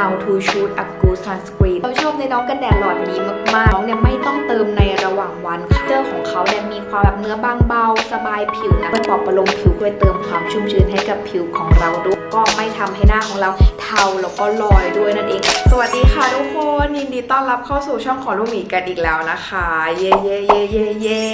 How to shoot a good sunscreen เราชอบในน้องกันแดดหลอดนี้มากๆ น้องเนี่ยไม่ต้องเติมในระหว่างวันค่ะเจอของเขาเนี่ยมีความแบบเนื้อบางเบา สบายผิวนะช่วยปอบประโลมผิวช่วยเติมความชุ่มชื้นให้กับผิวของเราด้วย ก็ไม่ทำให้หน้าของเราเทาแล้วก็ลอยด้วยนั่นเอง สวัสดีค่ะทุกคน ยินดีต้อนรับเข้าสู่ช่องของลูกหมีกันอีกแล้วนะคะ เย่เย่เย่เย่เย่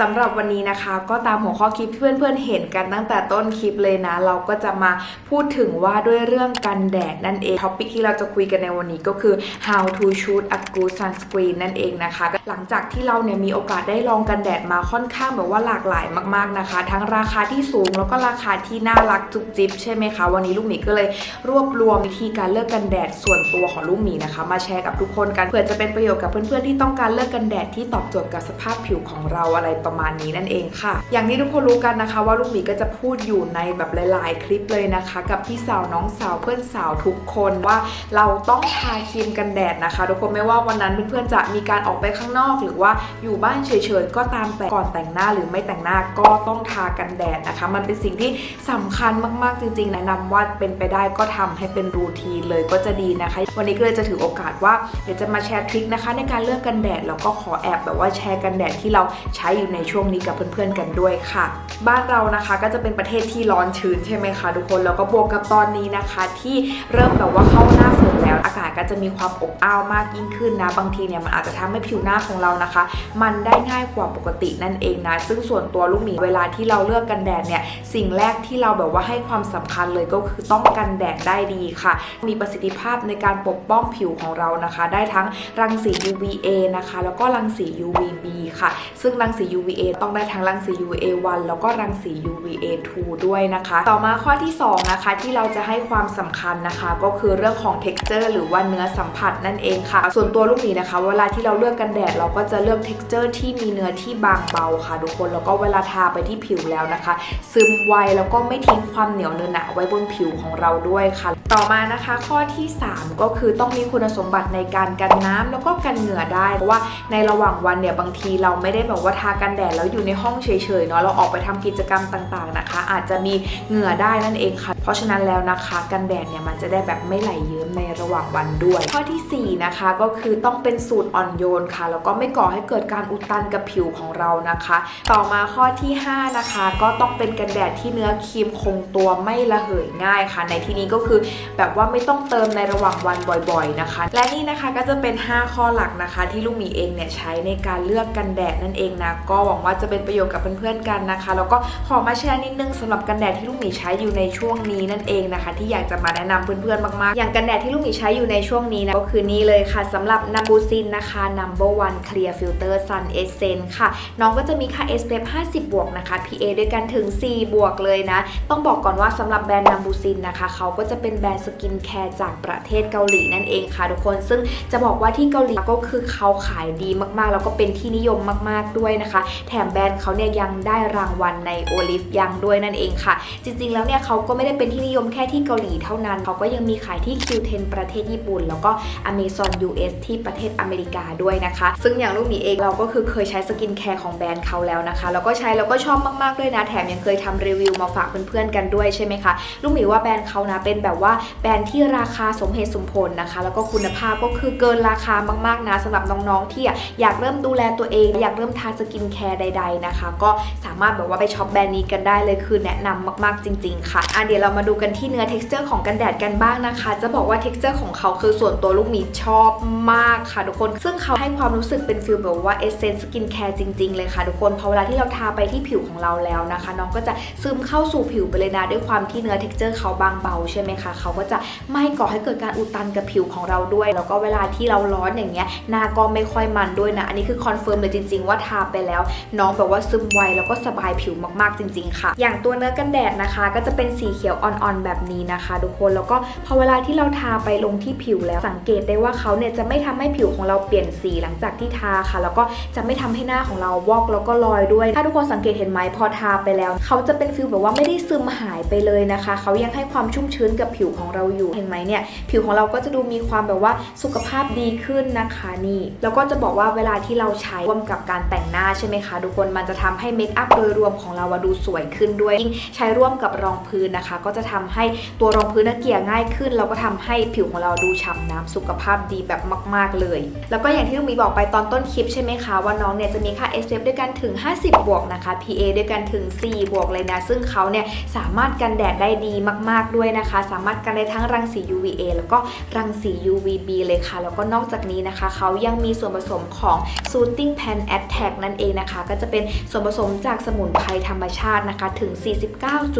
สำหรับวันนี้นะคะ ก็ตามหัวข้อคลิปที่เพื่อนๆเห็นกันตั้งแต่ต้นคลิปเลยนะ เราก็จะมาพูดถึงว่าด้วยเรื่องกันแดดนั่นเองท็อปิกที่เราจะคุยกันในวันนี้ก็คือ how to shoot a good sunscreen นั่นเองนะคะ หลังจากที่เราเนี่ยมีโอกาสได้ลองกันแดดมาค่อนข้างแบบว่าหลากหลายมากๆนะคะ ทั้งราคาที่สูงแล้วก็ราคาที่น่ารักจุกจิบใช่ไหมคะวันนี้ลูกหมีก็เลยรวบรวมวิธีการเลือกกันแดดส่วนตัวของลูกหมีนะคะ มาแชร์กับทุกคนกันเผื่อจะเป็นประโยชน์กับเพื่อนๆที่ต้องการเลือกกันแดดที่ตอบโจทย์กับสภาพผิวของเราอะไรประมาณนี้นั่นเองค่ะ อย่างที่ทุกคนรู้กันนะคะ ว่าลูกหมีก็จะพูดอยู่ในแบบหลาย ๆ คลิปเลยนะคะ กับพี่สาวน้องสาวเพื่อนสาวทุกคนว่าเราต้องทาครีมกันแดดนะคะ ทุกคนไม่ว่าวันนั้นเพื่อนๆจะมีการออกไปข้างนอกหรือว่าอยู่บ้านเฉยๆก็ตามแต่ก่อนแต่งหน้าหรือไม่แต่งหน้าก็ต้องทากันแดดนะคะ มันเป็นสิ่งที่สำคัญมากๆจริงๆแนะนำว่าเป็นไปได้ก็ทำให้เป็นรูทีนเลยก็จะดีนะคะ วันนี้ก็เลยจะถือโอกาสว่าเดี๋ยวจะมาแชร์ทริคนะคะ ในการเลือกกันแดดแล้วก็ขอแอบแบบว่าแชร์กันแดดที่เราใช้อยู่ในช่วงนี้กับเพื่อนๆกันด้วยค่ะ บ้านเรานะคะก็จะเป็นประเทศที่ร้อนชื้นใช่ไหมคะทุกคนแล้วก็บวกกับตอนนี้นะคะ ที่เริ่มแบบว่าเข้าหน้าฝ แล้ว อากาศก็จะมีความอบอ้าวมากยิ่งขึ้นนะ บางทีเนี่ยมันอาจจะทำให้ผิวหน้าของเรานะคะ มันได้ง่ายกว่าปกตินั่นเองนะ ซึ่งส่วนตัวลูกหมีเวลาที่เราเลือกกันแดดเนี่ยสิ่งแรกที่เราแบบว่าให้ความสำคัญเลยก็คือต้องกันแดดได้ดีค่ะ มีประสิทธิภาพในการปกป้องผิวของเรานะคะ ได้ทั้งรังสี UVA นะคะ แล้วก็รังสี UVB ค่ะ ซึ่งรังสี UVA ต้องได้ทั้งรังสี UVA1 แล้วก็รังสี UVA2 ด้วยนะคะ ต่อมาข้อที่ 2 นะคะ ที่เราจะให้ความสำคัญนะคะ ก็คือเรื่องของ texture หรือว่าเนื้อสัมผัสนั่นเองค่ะ ส่วนตัวลูกหมีนะคะ เวลาที่เราเลือกกันแดดเราก็จะเลือก texture ที่มีเนื้อที่บางเบาค่ะทุกคนแล้วก็เวลาทาไปที่ผิวแล้วนะคะ ซึมไวแล้วก็ไม่ทิ้งความเหนียวเนื้อหนะไว้บนผิวของเราด้วยค่ะ ต่อมานะคะข้อที่ 3 ก็คือต้องมีคุณสมบัติในการกันน้ำแล้วก็กันเหงื่อได้เพราะว่าในระหว่างวันเนี่ยบางทีเราไม่ได้แบบว่าทากันแดดแล้วอยู่ในห้องเฉยๆเนาะเราออกไปทำกิจกรรมต่างๆนะคะ อาจจะมีเหงื่อได้นั่นเองค่ะ เพราะฉะนั้นแล้วนะคะ กันแดดเนี่ยมันจะได้แบบไม่ไหลเยิ้มในระหว่างวันด้วย ข้อทีสี่ 4 นะคะก็คือต้องเป็นสูตรอ่อนโยนค่ะ แล้วก็ไม่ก่อให้เกิดการอุดตันกับผิวของเรานะคะ ต่อมาข้อที่ 5 นะคะ ก็ต้องเป็นกันแดดที่เนื้อครีมคงตัวไม่ระเหยง่ายค่ะ ในที่นี้ก็คือแบบว่าไม่ต้องเติมในระหว่างวันบ่อยๆนะคะ และนี่นะคะก็จะเป็น 5 ข้อหลักนะคะ ที่ลูกหมีเองเนี่ยใช้ในการเลือกกันแดดนั่นเองนะก็หวังว่าจะเป็นประโยชน์กับเพื่อนๆกันนะคะ แล้วก็ขอมาแชร์นิดนึงสำหรับกันแดดที่ลูกหมีใช้อยู่ในช่วงนี้นั่นเองนะคะ ที่อยากจะมาแนะนำเพื่อนๆมากๆ อย่างกันแดดที่ลูกหมีใช้อยู่ในช่วงนี้นะก็คือนี่เลยค่ะสำหรับนัมบูซินนะคะ number one clear filter sun essence ค่ะ น้องก็จะมีค่า SPF 50 บวกนะคะ PA ด้วยกันถึง 4 บวกเลยนะ ต้องบอกก่อนว่าสำหรับแบรนด์นัมบูซินนะคะ เขาก็จะเป็นแบรนด์สกินแคร์จากประเทศเกาหลีนั่นเองค่ะทุกคนซึ่งจะบอกว่าที่เกาหลีก็คือเขาขายดีมากๆ แล้วก็เป็นที่นิยมมากๆด้วยนะคะ แถมแบรนด์เขาเนี่ยยังได้รางวัลในโอลิฟยังด้วยนั่นเองค่ะ จริงๆแล้วเนี่ยเขาก็ไม่ได้เป็นที่นิยมแค่ที่เกาหลีเท่านั้น เขาก็ยังมีขายที่ Q10 ประประเทศญี่ปุ่น แล้วก็ Amazon US ที่ประเทศอเมริกาด้วยนะคะ ซึ่งอย่างลูกหมีเองเราก็คือเคยใช้สกินแคร์ของแบรนด์เขาแล้วนะคะ แล้วก็ใช้แล้วก็ชอบมากๆด้วยนะ แถมยังเคยทำรีวิวมาฝากเพื่อนๆกันด้วยใช่ไหมคะ ลูกหมีว่าแบรนด์เขานะเป็นแบบว่าแบรนด์ที่ราคาสมเหตุสมผลนะคะ แล้วก็คุณภาพก็คือเกินราคามากๆนะสำหรับน้องๆที่อยากเริ่มดูแลตัวเอง อยากเริ่มทาสกินแคร์ใด ๆนะคะ ก็สามารถแบบว่าไปช็อปแบรนด์นี้กันได้เลยคือแนะนำมากๆจริง ๆ ค่ะอะเดี๋ยวเรามาดูกันที่เนื้อ texture ของกันแดดกันบ้างนะคะ จะบอกว่า texture ของเขาคือส่วนตัวลูกหมีชอบมากค่ะทุกคน ซึ่งเขาให้ความรู้สึกเป็นฟิลแบบว่า essence skin care จริง ๆ เลยค่ะทุกคนพอเวลาที่เราทาไปที่ผิวของเราแล้วนะคะ น้องก็จะซึมเข้าสู่ผิวไปเลยนะด้วยความที่เนื้อ texture เขาบางเบาใช่ไหมคะเขาก็จะไม่ก่อให้เกิดการอุดตันกับผิวของเราด้วย แล้วก็เวลาที่เราร้อนอย่างเงี้ยหน้าก็ไม่ค่อยมันด้วยนะอันนี้คือคอนเฟิร์มเลยจริง ๆ ว่าทาไปแล้ว น้องแบบว่าซึมไวแล้วก็สบายผิวมากๆจริง ๆ ค่ะ อย่างตัวเนื้อกันแดดนะคะ ก็จะเป็นสีเขียวอ่อนๆแบบนี้นะคะทุกคนแล้วก็พอเวลาที่เราทาไปลงที่ผิวแล้ว สังเกตได้ว่าเขาเนี่ยจะไม่ทำให้ผิวของเราเปลี่ยนสีหลังจากที่ทาค่ะ แล้วก็จะไม่ทำให้หน้าของเราวอกแล้วก็ลอยด้วย ถ้าทุกคนสังเกตเห็นไหมพอทาไปแล้ว เขาจะเป็นฟิลแบบว่าไม่ได้ซึมหายไปเลยนะคะ เขายังให้ความชุ่มชื้นกับผิวของเราอยู่เห็นไหมเนี่ยผิวของเราก็จะดูมีความแบบว่าสุขภาพดีขึ้นนะคะนี่ แล้วก็จะบอกว่าเวลาที่เราใช้ร่วมกับการแต่งหน้าใช่ไหมคะทุกคนมันจะทำให้เมคอัพโดยรวมของเราดูสวยขึ้นด้วยยิ่งใช้ร่วมกับรองพื้นนะคะ ก็จะทำให้ตัวรองพื้นน่ะเกี่ยง่ายขึ้นแล้วก็ทำให้ผิวของเราดูฉ่ำน้ำสุขภาพดีแบบมาก ๆ เลย แล้วก็อย่างที่ลุงมีบอกไปตอนต้นคลิปใช่ไหมคะ ว่าน้องเนี่ยจะมีค่า SPF ด้วยกันถึง 50 บวกนะคะ PA ด้วยกันถึง 4 บวกเลยนะ ซึ่งเขาเนี่ยสามารถกันแดดได้ดีมาก ๆ ด้วยนะคะ สามารถกันได้ทั้งรังสี UVA แล้วก็รังสี UVB เลยค่ะ แล้วก็นอกจากนี้นะคะเขายังมีส่วนผสมของ Soothing Pan Attack นั่นเองนะคะ ก็จะเป็นส่วนผสมจากสมุนไพรธรรมชาตินะคะถึง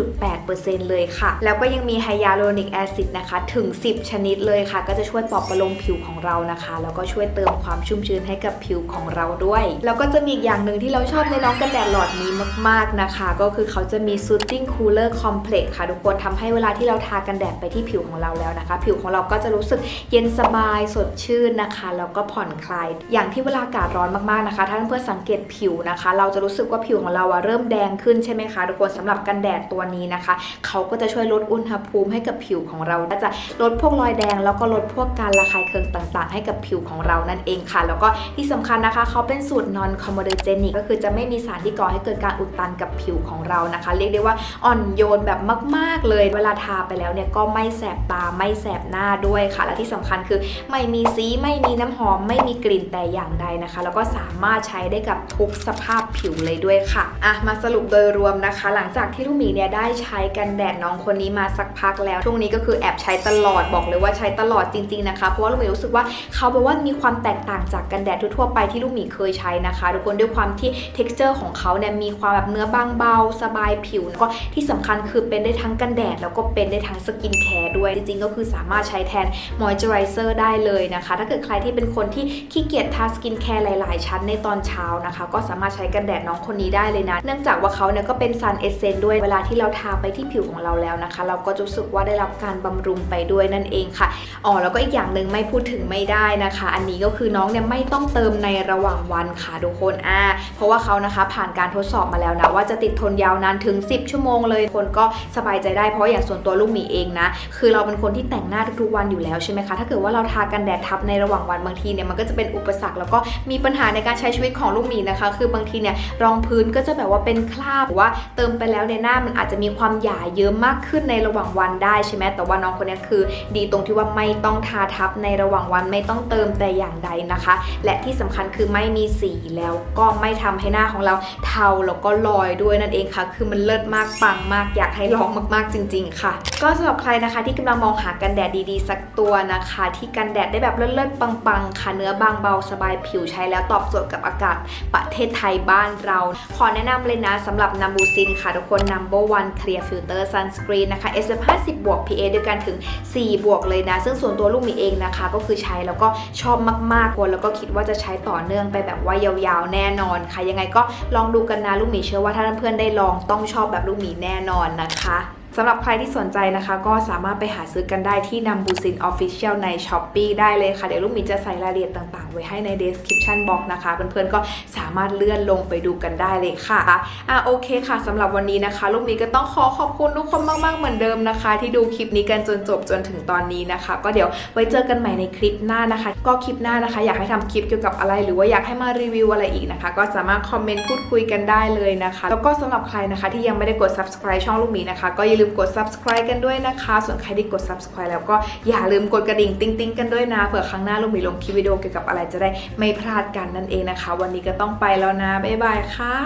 49.8%เลยค่ะ แล้วก็ยังมีไฮยาลูรอนิกแอซิดนะคะถึง 10 ชนิดเลยค่ะ ก็จะช่วยปลอบประโลมผิวของเรานะคะ แล้วก็ช่วยเติมความชุ่มชื้นให้กับผิวของเราด้วย แล้วก็จะมีอีกอย่างหนึ่งที่เราชอบในน้องกันแดดหลอดนี้มากๆนะคะ ก็คือเขาจะมี Soothing Cooler Complex ค่ะทุกคนทำให้เวลาที่เราทากันแดดไปที่ผิวของเราแล้วนะคะ ผิวของเราก็จะรู้สึกเย็นสบายสดชื่นนะคะแล้วก็ผ่อนคลาย อย่างที่เวลาอากาศร้อนมากๆนะคะ ถ้าเพื่อนๆสังเกตผิวนะคะ เราจะรู้สึกว่าผิวของเราอะเริ่มแดงขึ้นใช่ไหมคะทุกคนสำหรับกันแดดตัวนี้นะคะ เขาก็จะช่วยลดอุณหภูมิให้กับผิวของเราและจะลดพวกรอยแดง แล้วก็ลดพวกการระคายเคืองต่างๆ ให้กับผิวของเรานั่นเองค่ะ แล้วก็ที่สำคัญนะคะ เขาเป็นสูตร non comedogenic ก็คือจะไม่มีสารที่ก่อให้เกิดการอุดตันกับผิวของเรานะคะ เรียกได้ว่าอ่อนโยนแบบมาก ๆ เลย เวลาทาไปแล้วเนี่ยก็ไม่แสบตาไม่แสบหน้าด้วยค่ะ และที่สำคัญคือไม่มีสีไม่มีน้ำหอม ไม่มีกลิ่นแต่อย่างใดนะคะ แล้วก็สามารถใช้ได้กับทุกสภาพผิวเลยด้วยค่ะอะมาสรุปโดยรวมนะคะ หลังจากที่ลูกหมีเนี่ยได้ใช้กันแดดน้องคนนี้มาสักพักแล้วช่วงนี้ก็คือแอบใช้ตลอดบอกเลยว่าใช้ตลอดจริงๆนะคะ เพราะว่าลูกหมีรู้สึกว่าเขาแบบว่ามีความแตกต่างจากกันแดดทั่วไปที่ลูกหมีเคยใช้นะคะทุกคนด้วยความที่ t e x t อร์ของเขาเนี่ยมีความแบบเนื้อบางเบา สบายผิวแล้วก็ที่สำคัญคือเป็นได้ทั้งกันแดด แล้วก็เป็นได้ทั้งสกินแคร์ด้วยจริงๆ ก็คือสามารถใช้แทนมอยเจอไรเซอร์ได้เลยนะคะ ถ้าเกิดใครที่เป็นคนที่ขี้เกียจทาสกินแคร์หลาย ๆ ชั้นในตอนเช้านะคะ ก็สามารถใช้กันแดดน้องคนนี้ได้เลยนะ เนื่องจากว่าเขาเนี่ยก็เป็นซันเอเซนด้วยเวลาที่เราทาไปที่ผิวของเราแล้วนะคะ เราก็จะรู้สึกว่าได้รับการบำรุงไปด้วยนั่นเองค่ะอ๋อแล้วก็อีกอย่างหนึ่งไม่พูดถึงไม่ได้นะคะ อันนี้ก็คือน้องเนี่ยไม่ต้องเติมในระหว่างวันค่ะทุกคนอ่าเพราะว่าเขานะคะผ่านการทดสอบมาแล้วนะว่าจะติดทนยาวนานถึง 10 ชั่วโมงเลยคนก็สบายใจได้เพราะอย่างส่วนตัวลูกหมีเองนะ คือเราเป็นคนที่แต่งหน้าทุกๆวันอยู่แล้วใช่ไหมคะถ้าเกิดว่าเราทากันแดดทับในระหว่างวันบางทีเนี่ยมันก็จะเป็นอุปสรรคแล้วก็มีปัญหาในการใช้ชีวิตของลูกหมีนะคะ คือบางทีเนี่ยรองพื้นก็จะแบบว่าเป็นคราบหรือว่าเติมไปแล้วในหน้ามันอาจจะมีความหยาเยิ้มมากขึ้นในระหว่างวันได้ใช่ไหมแต่ว่าน้องคนนี้คือดีตรงที่ว่าไม่ต้องทาทับในระหว่างวันไม่ต้องเติมแต่อย่างใดนะคะ และที่สำคัญคือไม่มีสีแล้วก็ไม่ทำให้หน้าของเราเทาแล้วก็ลอยด้วยนั่นเองค่ะ คือมันเลิศมากปังมากอยากให้ลองมากๆจริง ๆ ค่ะ ก็สำหรับใครนะคะที่กำลังมองหากันแดดดีๆ สักตัวนะคะ ที่กันแดดได้แบบเลิศๆปังๆค่ะเนื้อบางเบาสบายผิวใช้แล้วตอบโจทย์กับอากาศประเทศไทยบ้านเรา ขอแนะนำเลยนะสำหรับนัมบูซินค่ะทุกคน number one clear filter sunscreen นะคะ SPF 50 บวก PA ด้วยกันถึง 4 บวกเลยนะ ซึ่งส่วนตัวลูกหมีเองนะคะ ก็คือใช้แล้วก็ชอบมากๆคนแล้วก็คิดว่าจะใช้ต่อเนื่องไปแบบว่ายาวๆแน่นอนค่ะ ยังไงก็ลองดูกันนะลูกหมีเชื่อว่าถ้าเพื่อนๆได้ลองต้องชอบแบบลูกหมีแน่นอนนะคะ สำหรับใครที่สนใจนะคะ ก็สามารถไปหาซื้อกันได้ที่นัมบูซิน Official ใน s h อ p e e ได้เลยค่ะ เดี๋ยวลูกมีจะใส่รายละเอียดต่างๆ ไว้ให้ใน description box นะคะ เพื่อนๆก็สามารถเลื่อนลงไปดูกันได้เลยค่ะอะโอเคค่ะสำหรับวันนี้นะคะ ลูกมีก็ต้องขอขอบคุณทุกคนมากๆเหมือนเดิมนะคะ ที่ดูคลิปนี้กันจนจบจนถึงตอนนี้นะคะ ก็เดี๋ยวไว้เจอกันใหม่ในคลิปหน้านะคะ ก็คลิปหน้านะคะ อยากให้ทำคลิปเกี่ยวกับอะไร หรือว่าอยากให้มารีวิวอะไรอีกนะคะ ก็สามารถคอมเมนต์พูดคุยกันได้เลยนะคะ แล้วก็สำหรับใครนะคะ ที่ยังไม่ได้กด subscribe ช่องลูกมีนะคะ ก็อย่าลืมกด subscribe กันด้วยนะคะ ส่วนใครที่กด subscribe แล้วก็อย่าลืมกดกระดิ่งติ๊งติ๊งกันด้วยนะเผื่อครั้งหน้าลุกมีลงคลิปวิดีโอเกี่ยวกับอะไรจะได้ไม่พลาดกันนั่นเองนะคะ วันนี้ก็ต้องไปแล้วนะบ๊ายบายค่ะ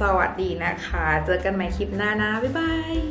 สวัสดีนะคะ เจอกันใหม่คลิปหน้านะบ๊ายบาย